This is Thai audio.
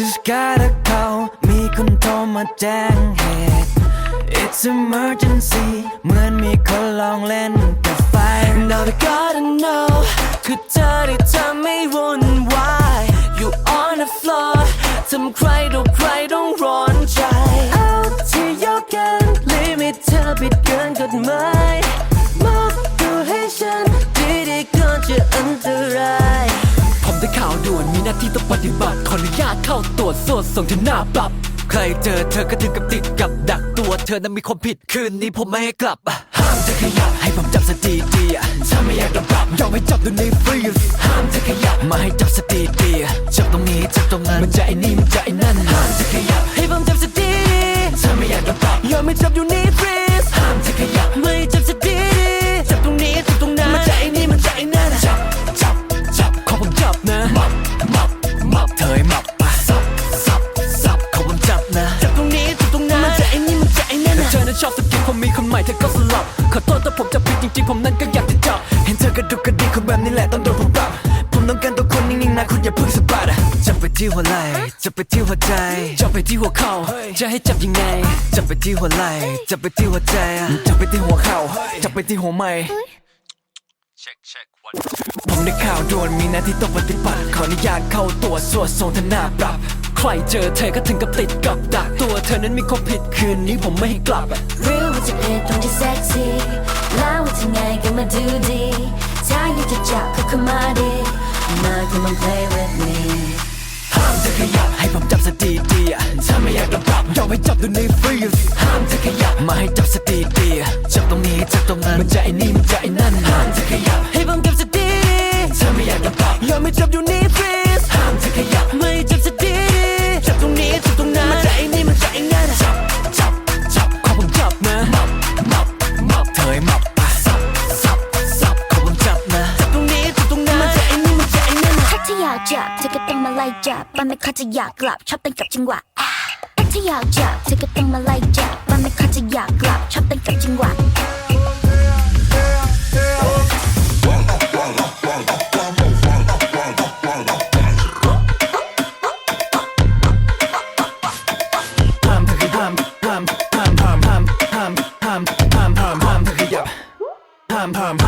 gotta call มีคนโทรมาแจ้งเหตุ It's emergency เหมือนมีคนลองเล่นกับไฟ Now I gotta know คือเธอที่ทำให้วุ่นวาย You on the floor ทำใครต่อใครต้องร้อนใจ เอาที่ยกกันลิมิตเธอผิดเกินกฎหมายมอบตัวให้ฉันดีๆก่อนจะอันตรายผม ได้ข่าวด่วนมีหน้าที่ต้องปฏิบัติ ขออนุญาตเข้าตรวจสวดส่งถึงหน้าปรับ ใครเจอเธอก็ถึงกับติดกับดักตัว เธอนั้นมีความผิดคืนนี้ผมไม่ให้กลับ ห้ามเธอขยับให้ผมจับสติดีอ่ถ้าไม่อยากโดนปรับยอมให้จับดูในฟรีห้ามเธอขยับมาให้จับสติดีอ่จับตรงนี้จับตรงนั้นมันจะไอ้นี่มันจะไอ้นั่นห้ามเธอขยับ นั่นเธอนั้นชอบสกิปผมมีคนใหม่เธอก็สลับ ขอโทษถ้าผมจะผิดจริงๆ ผมนั้นก็อยากจะจับ เห็นเธอกระดุกกระดิกคนแบบนี้แหละต้องโดนผมปรับผมต้องการตัวคนนิ่งๆนะคุณอย่าเพิ่งสะบัดอะจับไปที่หัวไหล่จับไปที่หัวใจจับไปที่หัวเข่าจะให้จับยังไงจับไปที่หัวไหล่จับไปที่หัวใจอะจับไปที่หัวเข่าจับไปที่หัวไหม่ผมได้ข่าวด่วนมีหน้าที่ต้องปฏิบัติขออนุญาตเข้าตรวจสวดส่งทหน้าปรับ ใครเจอเธอก็ถึงกับติดกับดัก ตัวเธอนั้นมีความผิดคืนนี้ผมไม่ให้กลับ Real ว่าจะเป็นตรงที่เซ็กซี่แล้วว่าจะไงก็มาดูดีถ้าอยากจะจับก็เข้ามาดิมา come and play with me ห้ามเธอขยับให้ผมจับสติดีอะถ้าไม่อยากโดนปรับยอมให้จับดูในฟรีห้ามเธอขยับมาให้จับสติดีอะจับตรงนี้จับตรงนั้นมันจะไอ้นี่มันจะไอ้นั่นห้ามเธอขยับ จับเธอก็ต้องมาไล่จับ้านไม่ค่าจะอยากกลับชอบเต้นกับจังหวะถ้าอยากจับเธอก็ต้องมาไล่จับ้านไม่ค่าจะอยากกลับชอบเต้นกับจังหวะทำทำ